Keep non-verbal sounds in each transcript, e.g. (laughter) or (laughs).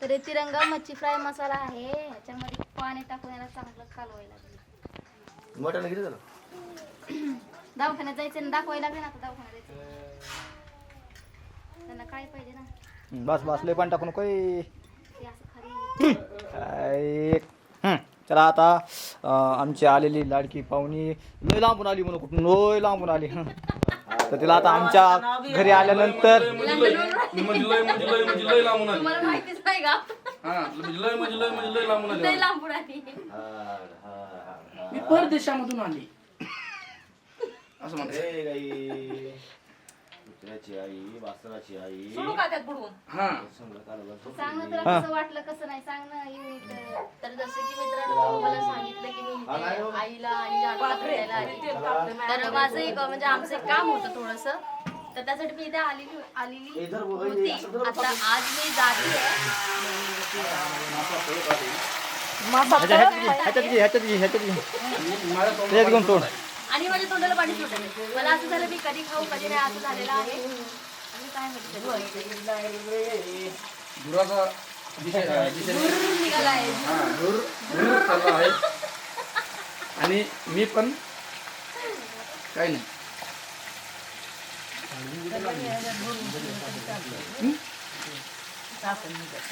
तर हे तिरंगा मच्छी फ्राय मसाला आहे. ह्याच्यामध्ये पाणी टाकून याला चांगलं कालवायला लागेल. मटण किती झालं? दवाखान्यात जायचं आणि दाखवायला लागेल ना आता दवाखान्यात जायचं. त्यांना काय पाहिजे ना. बस बस लय पाणी टाकू नको. ए. ते असं खरी काय हं. चला आता अं, आमची आलेली लाडकी पाहुणी लय लांबून आली म्हणून कुठून? लय लांबून आली. हं. तर तिला आता आमच्या घरी आल्यानंतर म्हणजे लय म्हणजे लय म्हणजे लय म्हणजे लय लांबून आली तुम्हाला माहितीच नाही का हा म्हणजे लय म्हणजे लय म्हणजे लय लांबून लय आली लांबून आली मी परदेशामधून आली. असं म्हणते कुत्र्याची आई वासराची आई. सोडू का त्यात बुडवून? हा. संग कालवण झोपली. सांग ना तुला कसं वाटलं कसं नाही. सांग ना. तर जसं की मित्रांनो मला सांगितलं की मी इथे आईला आणि जानूला भेटायला आली तर माझं एक म्हणजे आमचं एक काम होतं थोडस. तर त्यासाठी मी इथे आलेली आलेली होती. आता आज मी जाते. ह्याच्या- ह्याच्यात घे, ह्याच्यात घे ह्याच्यात घे. त्याच्यात घेऊन सोड आणि माझ्या तोंडाला पाणी सुटलं मला असं झालं मी कधी खाऊ कधी नाही असं झालेलं आहे. आणि काय म्हणते? हा आणि मी पण काही नाही.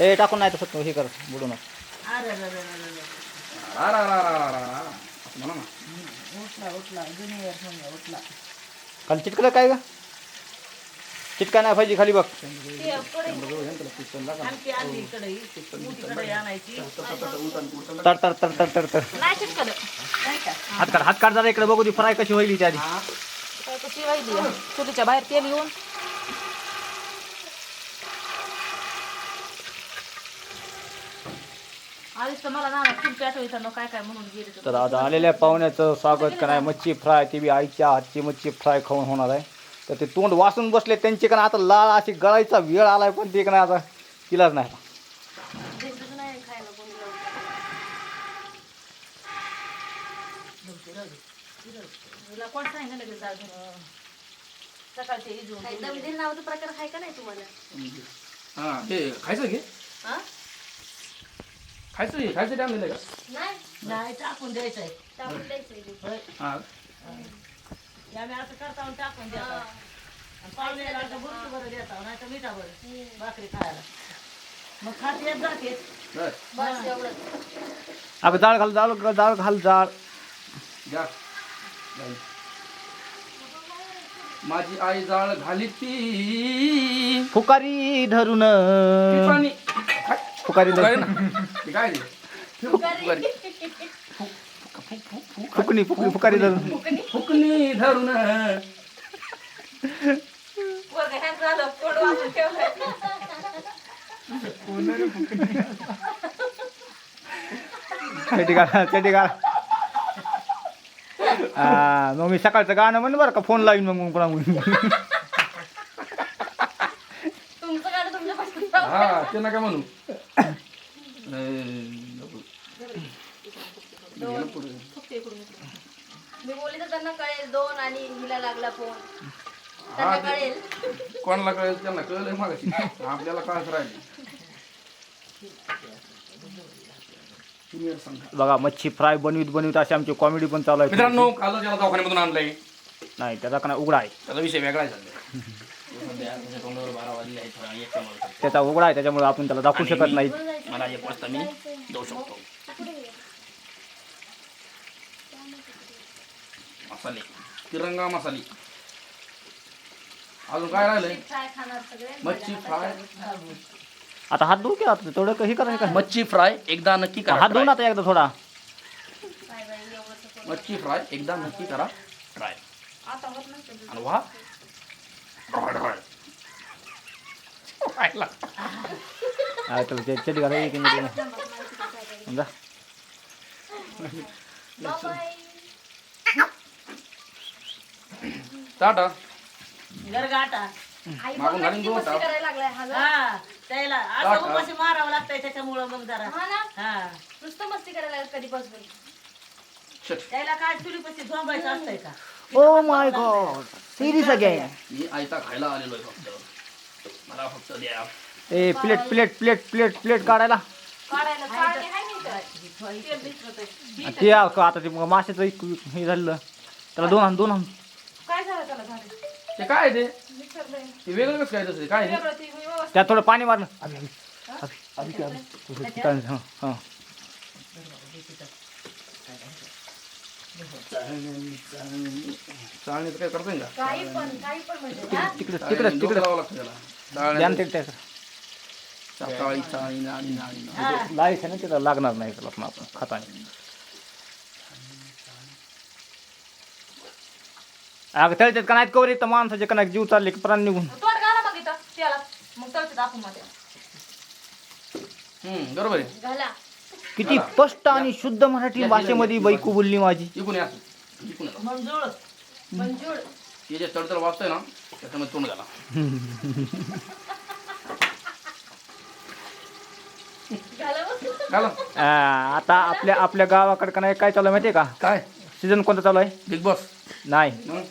ए टाकून नाही तसं हे कर बुडू नका. रा. असं म्हणा ना खाली चिटकलं काय का चिटका नाही पाहिजे खाली बघ. तर तर तर तर तर तर. हात काढ हात काढ जरा इकडे बघू ती फ्राय कशी होईल आधी. काय कशी आहे? चुलीच्या बाहेर तेल येऊन. आधीच तर मला ना चूल पेटवायचं काय काय म्हणून गेले तर. तर आता आलेल्या पाहुण्याचं स्वागत का नाही मच्छी फ्राय ती बी आईच्या हातची मच्छी फ्राय खाऊन होणार आहे तर ते तोंड वासून बसले त्यांचे का नाही आता लाळ अशी गळायचा वेळ आलाय पण ते का नाही आता तिलाच नाही दिसतच नाही खायला कोणी लवकर. तुला कोण सांगितलं लगेच जा घरी? सकाळचे इजून काय ठेवलेले. दमदीर नावाचा प्रकार आहे का नाही तुम्हाला हा हे खायचं घे हा? खायचं खायचं टाइम दिलं का नाही नाही टाकून द्यायचंय टाकून द्यायचं इथे. हा आम्ही असं करता टाकून द्या पाहुण्याला आता बुरशी बरं देता नाही तर मिठा बरं भाकरी खायला मग खात येत जाते बर बस एवढं अगं जाळ घाल घाल जाळ घ्या. माझी आई जाळ घाली ती फुकारी धरून फुकारी धरून ना ते काय? फुकणी फुकणी फुकारी धरून. फुकणी? धरून. चटी घाल चटी घाल हा मग मी सकाळचं गाणं म्हण बरं का फोन लावीन मग मग पुन्हा मग हा ते नका म्हणू. मी बोलली तर त्यांना कळेल दोन आणि हिला लागला फोन. हा त्यांना ते कळेल. कोणाला कळेल त्यांना कळलंय मागाशी. आपल्याला कळत राहिली. Senior. बघा मच्छी फ्राय बनवीत बनवीत अशी आमची कॉमेडी पण चालू आहे. मित्रांनो काल त्याला दवाखान्यामधून आणलंय. नाही त्याचा का नाही उघडा आहे. त्याचा विषय वेगळा आहे सध्या. सध्या त्याच्या तोंडावर बारा त्याचा उघडा आहे त्याच्यामुळे आपण त्याला दाखवू शकत नाही. मला एक वाजता मी देऊ शकतो. मसाले. तिरंगा मसाले. अजून काय राहिलंय? फ्राय खाणार सगळे. मच्छी फ्राय. आता हात धुवू की आता? थोडं काही करायचं? का मच्छी फ्राय एकदा नक्की हात धुवून आता एकदा थोडा. मच्छी फ्राय एकदा नक्की करा. ट्राय. आता होत नसतं आणि वा ढोळ, ढोळ. खायला. हा, तर ते चटी घाला एक मिनिट समजा टाटा गरगाटा आई मागून बघा घालून किती घेऊ मस्ती आता. करायला लागलाय हा जरा. हा त्याला टाका. असं उपाशी मारावं लागतंय त्याच्यामुळं मग जरा हा ना हा नुसतं मस्ती करायला लागलं कधीपासून शट. त्याला काय चुलीपाशी झोंबायचं असतंय का oh my god serious again मी आयता खायला आलेलो आहे फक्त मला फक्त द्या. ए plate plate plate plate plate काढायला. ते आ- आता ते मग माशाचं एक हे झालेलं. त्याला दोन आण दोन आण काय झालं त्याला झालं ते काय आहे ते. ते वेगळं कसं काय तसं काय ते? त्यात थोडं पाणी मारलं अभि, अभि, अभि, अभि, ते अभि. थोडं ठिकाण, हं, हं. चाळणीचं काय करता येईल का? काही पण काही पण म्हणजे हा? तिकडे तिकडे डोकं तिकडे. लावावं लागतं त्याला. ध्यान चाळणी ते त्या- चाळी चाळी नाळी नाळी नाळी. लाइट आहे ना तिथं लागणार नाही त्याला पण आपण खाताने. अगं तळतात का नाहीत कवर येतं माणसाचे का नाही जीव चालले की प्राण निघून. तोंड घाला मग इथं त्याला. मग तळते आपण मध्ये. हम्म बरोबर आहे. घाला. किती स्पष्ट आणि शुद्ध मराठी भाषेमध्ये बैकू बोलली माझी. इकून या. इकून या. मंजूळ. मंजूळ. ते जे तडतड वाचतंय ना त्याच्यामध्ये तोंड आ, आता आपल्या आपल्या गावाकडे का नाही काय चालू आहे माहितीये का? काय? सीझन कोणता चालू आहे? बिग बॉस नाही. हं?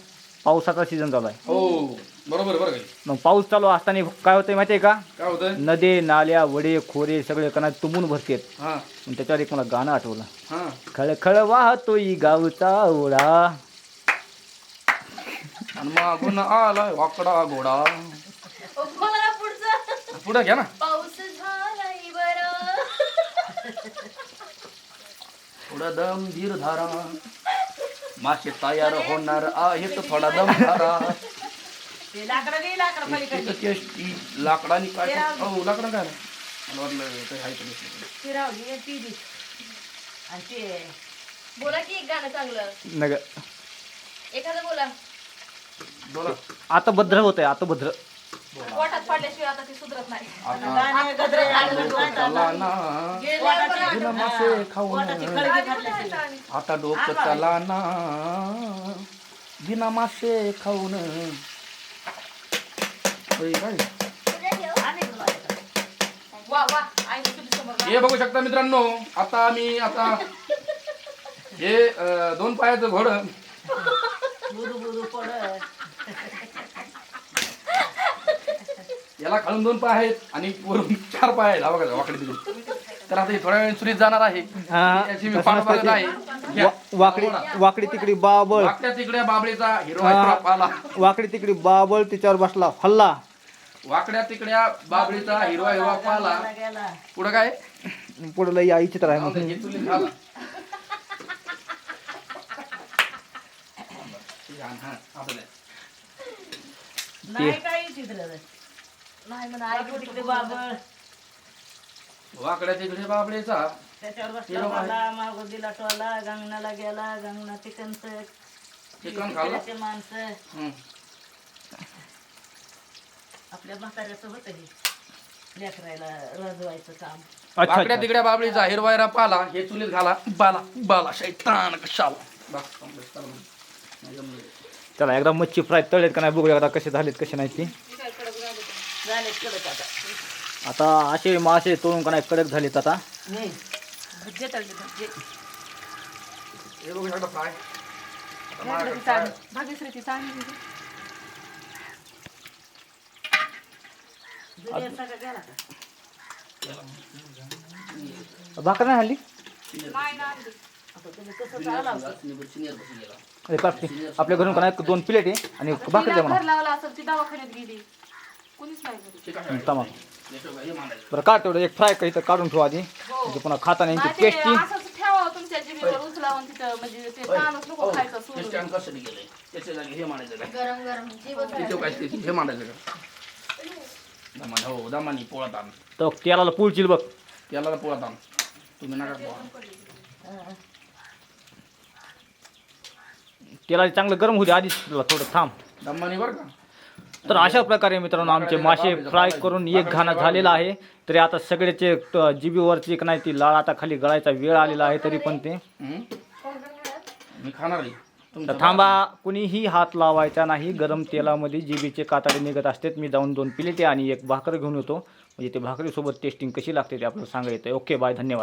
पावसाचा सीझन चालू आहे. हो बरोबर बरं काही मग पाऊस चालू असताना काय होतंय माहितीये का? काय होतंय? नदे नाल्या वडे खोरे सगळे कणा तुंबून भरतेत. हा. मग त्याच्यावर एक मला गाणं आठवलं. हा. खळखळ वाहतोय गावचा ओढा आणि मागून आलाय वाकडा घोडा. पुढे घ्या ना. पाऊस झालाय बरं. थोडा दम धीर धारा. मासे तयार होणार आहेत थोडा दम धारा. टेस्टी लाकडानी काय हो लाकडं काय? मला वाटलं काही आहे का बोला की एक गाणं चांगलं. नग एखादं बोला. आता भद्र होत आहे आता भद्र. पोटात पडल्याशिवाय आता ते सुधरत नाही. बिना मासे खाऊन. आता डोकं चला ना. बिना मासे खाऊन. होय काय? वा वा. आई तुझ्या समोर हे बघू शकता मित्रांनो आता आम्ही आता हे अं, दोन पायाचं घोड. याला खालून दोन पाय आहेत आणि वरून चार पाय आहेत. हा बघा वाकडे तिकडे तर आता हे थोड्या वेळ सुरीत जाणार आहे. याची मी तसं पाठ नसतं बघत ते. आहे. घ्या. वा- वाकडी वाकडी तिकडी बाबळ. वाकड्या तिकड्या बाबळीचा हिरो आला वाकडी तिकडी बाबळ तिच्यावर बसला हल्ला. वाकड्या तिकड्या बाबळीचा हिरवा हिरवा पाला. पुढं काय? पुढे लई आई चित्र आहे मग. (laughs) हा. नाही म्हणा आई तिकडे बाबळ वाकड्या तिकडे बाबळीचा. त्याच्यावर हिरो बसला आहे. मला मागो दिला टोला गंगनाला गेला गंगना चिकनच. चिकन खाल्लं? तिकडचे माणसं. हं. आपल्या म्हाताऱ्याचं होतं हे लेकरायला रजवायचं काम. वाकड्या. तिकड्या बाबळीचा हिरवा हिरवा पाला हे चुलीत घाला. बाला बाला शैतान कशाला? बस, चला. एकदा मच्छी फ्राय तळलेत का नाही बघूया एकदा कसे झालेत कसे नाही ते. झाले कडक आता. आता असे मासे तळून का नाही कडक झालेत आता. भाकर नाही हल्ली अरे कापते. आपल्या घरून का नाही दोन प्लेट आहे आणि भाकर द्या म्हणा. घर लावला असेल ती दवाखान्यात गेली. कुणीच नाही घरी. ठीक आहे. तमाम याच्यावर हे मांडायचं. बरं काढ तेवढं. एक फ्राय इथं काढून ठेवा आधी. म्हणजे पुन्हा खाताना नाही ते टेस्टी असंच ठेवा तुमच्या जिभेवर उचलावून तिथं म्हणजे ते ताणच नको खायचं हे सोडून. हे मांडायचं गरम गरम. काय ते- हे मांडायचं का? दमानी हो दमानी आण तर तेलाला पुळचील बघ. त्याला आण तुम्ही नका पोळा तेला चांगलं गरम होऊ दे आधीच त्याला थोडं थांब. दमानी बरं का? तर अशा प्रकारे मित्रांनो आमचे मासे फ्राय करून एक घाणा झालेला आहे. तरी आता सगळ्याचे जिभेवरची एक नाही ती लाळ आता खाली गळायचा वेळ आलेला आहे तरी पण ते. हं? मी खाणार आहे. तर तुमचं थांबा कुणीही हात लावायचा नाही. गरम तेलामध्ये जिभेचे कातडे निघत असतात. मी जाऊन दोन प्लेटे आणि एक भाकर घेऊन येतो. म्हणजे ते भाकरीसोबत टेस्टिंग कशी लागते ते आपल्याला सांगा येतं ओके बाय धन्यवाद.